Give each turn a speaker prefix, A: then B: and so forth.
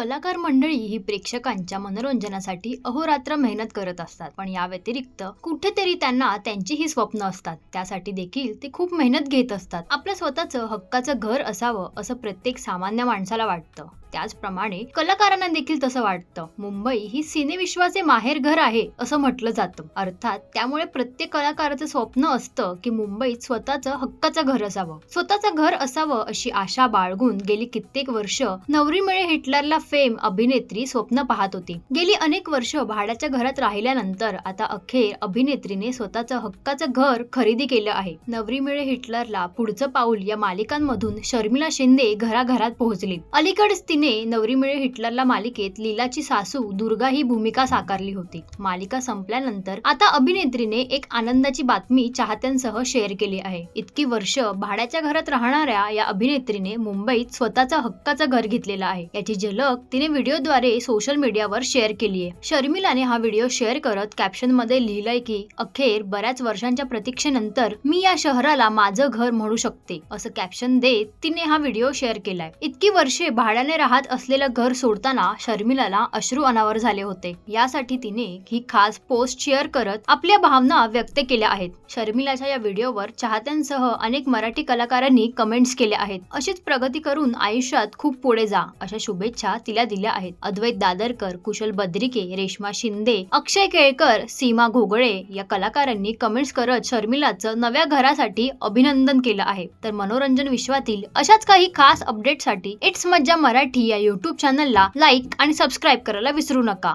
A: कलाकार मंडळी ही प्रेक्षकांच्या मनोरंजनासाठी अहोरात्र मेहनत करत असतात. पण या व्यतिरिक्त कुठेतरी त्यांना त्यांची ही स्वप्न असतात. त्यासाठी देखील ते खूप मेहनत घेत असतात. आपलं स्वतःचं हक्काचं घर असावं असं प्रत्येक सामान्य माणसाला वाटतं. त्याचप्रमाणे कलाकारांना देखील तसं वाटतं. मुंबई ही सिनेविश्वाचे माहेर घर आहे असं म्हटलं जातं. अर्थात त्यामुळे प्रत्येक कलाकाराचं स्वप्न असतं की मुंबईत स्वतःचं हक्काचं घर असावं. स्वतःचं घर असावं अशी आशा बाळगून गेली कित्येक वर्ष नवरीमुळे हिटलरला फेम अभिनेत्री स्वप्न पाहत होती. गेली अनेक वर्ष भाड्याच्या घरात राहिल्यानंतर आता अखेर अभिनेत्रीने स्वतःचं हक्काचं घर खरेदी केलं आहे. नवरीमुळे हिटलरला पुढचं पाऊल या मालिकांमधून शर्मिला शिंदे घराघरात पोहोचली. अलीकडेच तिने नवरी मिळे हिटलरला मालिकेत लीलाची सासू दुर्गा ही भूमिका साकारली होती. मालिका संपल्यानंतर आता अभिनेत्रीने एक आनंदाची बातमी चाहत्यांसह शेअर केली आहे. इतकी वर्ष भाड्याच्या घरात राहणाऱ्या या अभिनेत्रीने मुंबईत स्वतःचा हक्काचं घर घेतलेलं आहे. याची झलक तिने व्हिडिओद्वारे सोशल मीडियावर शेअर केली आहे. शर्मिलाने हा व्हिडिओ शेअर करत कॅप्शनमध्ये लिहिलंय की अखेर बऱ्याच वर्षांच्या प्रतीक्षेनंतर मी या शहराला माझं घर म्हणू शकते. असं कॅप्शन देत तिने हा व्हिडिओ शेअर केलाय. इतकी वर्षे भाड्याने राहत असलेलं घर सोडताना शर्मिलाला अश्रू अनावर झाले होते. यासाठी तिने ही खास पोस्ट शेअर करत आपल्या भावना व्यक्त केल्या आहेत. शर्मिलाच्या या व्हिडिओवर चाहत्यांसह अनेक मराठी कलाकारांनी कमेंट्स केल्या आहेत. अशीच प्रगती करून आयुष्यात खूप पुढे जा अशा शुभेच्छा तिला दिल्या आहेत. अद्वैत दादरकर कुशल बद्रिके रेश्मा शिंदे अक्षय केळकर सीमा घोगळे या कलाकारांनी कमेंट्स करत शर्मिलाचं नव्या घरासाठी अभिनंदन केलं आहे. तर मनोरंजन विश्वातील अशाच काही खास अपडेटसाठी इट्स मज्जा मराठी या युट्यूब चॅनलला लाईक आणि सबस्क्राईब करायला विसरू नका.